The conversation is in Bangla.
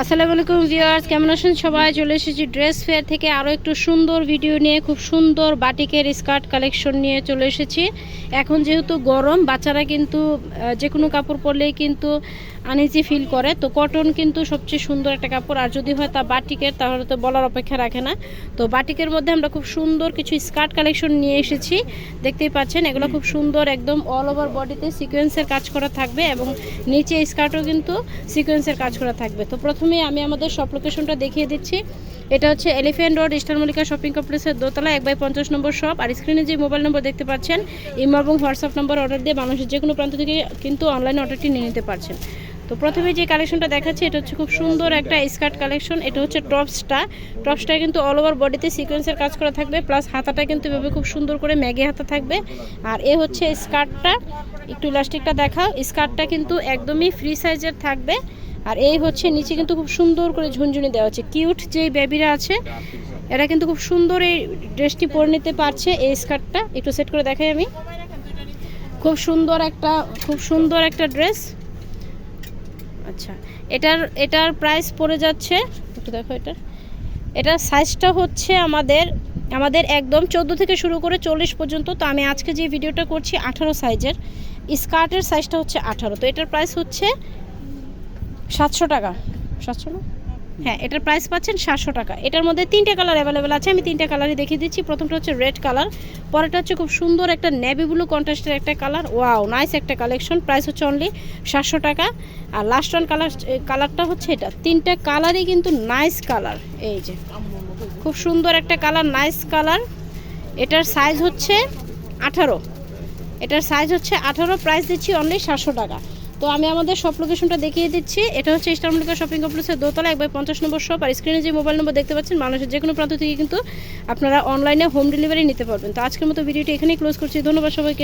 আসসালামু আলাইকুম ভিউয়ার্স, কেমন আছেন সবাই? চলে এসেছি ড্রেস ফেয়ার থেকে আরও একটু সুন্দর ভিডিও নিয়ে, খুব সুন্দর বাটিকের স্কার্ট কালেকশন নিয়ে চলে এসেছি। এখন যেহেতু গরম, বাচ্চারা কিন্তু যে কোনো কাপড় পরলেই কিন্তু আনিজি ফিল করে। তো কটন কিন্তু সবচেয়ে সুন্দর একটা কাপড়। আর যদি হয় তা বাটিকের, তাহলে তো বলার অপেক্ষা রাখে না। তো বাটিকের মধ্যে আমরা খুব সুন্দর কিছু স্কার্ট কালেকশন নিয়ে এসেছি। দেখতেই পাচ্ছেন, এগুলো খুব সুন্দর একদম অল ওভার বডিতে সিকোয়েন্সের কাজ করা থাকবে এবং নিচে স্কার্টও কিন্তু সিকোয়েন্সের কাজ করা থাকবে। তো প্রথমে আমি আমাদের সব লোকেশনটা দেখিয়ে দিচ্ছি। এটা হচ্ছে Elephant Road Eastern Mallika shopping কমপ্লেক্সের দোতলা, এক বাই পঞ্চাশ নম্বর শপ আর স্ক্রিনে যে মোবাইল নম্বর দেখতে পাচ্ছেন, ইমো এবং হোয়াটসঅ্যাপ নম্বর অর্ডার দিয়ে মানুষের যে কোনো প্রান্ত থেকে কিন্তু অনলাইনে অর্ডারটি নিয়ে নিতে পারছেন। তো প্রথমে যে কালেকশনটা দেখাচ্ছি, এটা হচ্ছে খুব সুন্দর একটা স্কার্ট কালেকশন। এটা হচ্ছে টপসটা। টপসটা কিন্তু অল ওভার বডিতে সিকোয়েন্সের কাজ করা থাকবে প্লাস হাতাটা কিন্তু এভাবে খুব সুন্দর করে ম্যাগে হাতা থাকবে। আর এ হচ্ছে স্কার্টটা। একটু ইলাস্টিকটা দেখাও। স্কার্টটা কিন্তু একদমই ফ্রি সাইজের থাকবে। আর এই হচ্ছে নিচে কিন্তু খুব সুন্দর করে ঝুনঝুনি দেওয়া হচ্ছে। কিউট যেই বেবিরা আছে, এরা কিন্তু খুব সুন্দর এই ড্রেসটি পরে নিতে পারছে এই স্কার্টটা। একটু সেট করে দেখাই আমি। খুব সুন্দর একটা, খুব সুন্দর একটা ড্রেস আচ্ছা এটার এটার প্রাইস পড়ে যাচ্ছে, একটু দেখো এটার এটার সাইজটা হচ্ছে আমাদের আমাদের একদম চোদ্দ থেকে শুরু করে চল্লিশ পর্যন্ত। তো আমি আজকে যে ভিডিওটা করছি, আঠারো সাইজের স্কার্টের সাইজটা হচ্ছে আঠারো। তো এটার প্রাইস হচ্ছে সাতশো টাকা। সাতশো না? হ্যাঁ এটার প্রাইস পাচ্ছেন সাতশো টাকা। এটার মধ্যে তিনটে কালার অ্যাভেলেবেল আছে। আমি তিনটে কালারই দেখিয়ে দিচ্ছি। প্রথমটা হচ্ছে রেড কালার পরেরটা হচ্ছে খুব সুন্দর একটা নেভি ব্লু কন্ট্রাস্টের একটা কালার ওয়াও নাইস একটা কালেকশন প্রাইস হচ্ছে অনলি সাতশো টাকা। আর লাস্ট ওয়ান কালার কালারটা হচ্ছে এটা। তিনটা কালারই কিন্তু নাইস কালার এই যে, খুব সুন্দর একটা কালার নাইস কালার এটার সাইজ হচ্ছে আঠারো। এটার সাইজ হচ্ছে আঠারো। প্রাইস দিচ্ছি অনলি সাতশো টাকা। তো আমি আমাদের সব লোকেশনটা দেখিয়ে দিচ্ছি। এটা হচ্ছে ইস্টারমলিকা শপিং কমপ্লেক্সের দোতলা একবার পঞ্চাশ নম্বর শপ আর স্ক্রিনে যে মোবাইল নম্বর দেখতে পাচ্ছেন মানুষের যে কোনো প্রান্ত থেকে কিন্তু আপনারা অনলাইনে হোম ডেলিভারি নিতে পারবেন। তো আজকের মতো ভিডিওটি এখানেই ক্লোজ করছি। ধন্যবাদ সবাইকে।